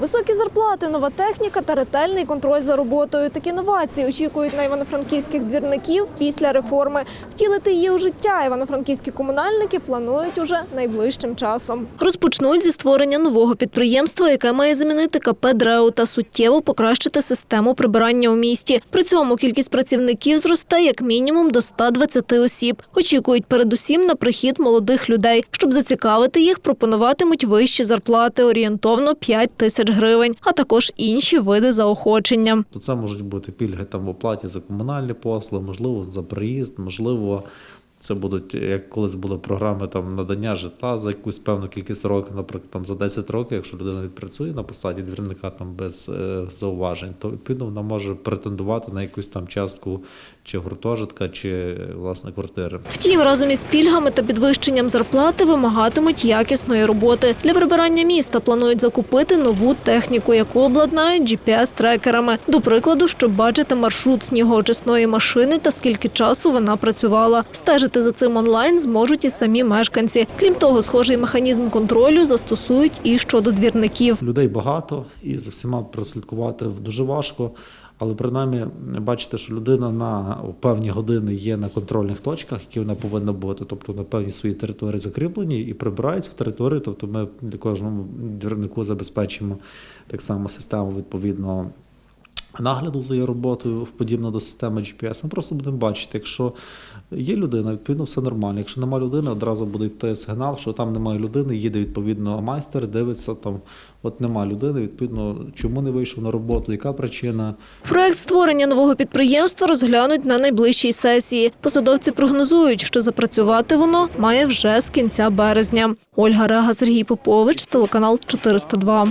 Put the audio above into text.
Високі зарплати, нова техніка та ретельний контроль за роботою. Такі новації очікують на івано-франківських двірників після реформи. Втілити її у життя івано-франківські комунальники планують уже найближчим часом. Розпочнуть зі створення нового підприємства, яке має замінити КП «Дреу» та суттєво покращити систему прибирання у місті. При цьому кількість працівників зросте як мінімум до 120 осіб. Очікують передусім на прихід молодих людей. Щоб зацікавити їх, пропонуватимуть вищі зарплати орієнтовно 5 тисяч гривень, а також інші види заохочення. Це можуть бути пільги там в оплаті за комунальні послуги, можливо, за приїзд, можливо, це будуть, як колись були програми там надання житла за якусь певну кількість років, наприклад, там за 10 років, якщо людина відпрацює на посаді двірника там без е, зауважень, то відповідно вона може претендувати на якусь там частку чи гуртожитка, чи власне квартири. Втім, разом із пільгами та підвищенням зарплати вимагатимуть якісної роботи. Для прибирання міста планують закупити нову техніку, яку обладнають GPS-трекерами. До прикладу, щоб бачити маршрут снігоочисної машини та скільки часу вона працювала. Стежити за цим онлайн зможуть і самі мешканці. Крім того, схожий механізм контролю застосують і щодо двірників. Людей багато і за всіма прослідкувати дуже важко. Але принаймні бачите, що людина на певні години є на контрольних точках, які вона повинна бути, тобто на певній своїй території закріплені і прибирають цю територію. Тобто ми для кожному двірнику забезпечимо так само систему відповідно. Нагляду за її роботою подібно до системи GPS, ми просто будемо бачити, якщо є людина, відповідно все нормально. Якщо немає людини, одразу буде йти сигнал, що там немає людини, їде відповідно майстер, дивиться там, от немає людини, відповідно, чому не вийшов на роботу, яка причина. Проект створення нового підприємства розглянуть на найближчій сесії. Посадовці прогнозують, що запрацювати воно має вже з кінця березня. Ольга Рега, Сергій Попович, телеканал 402.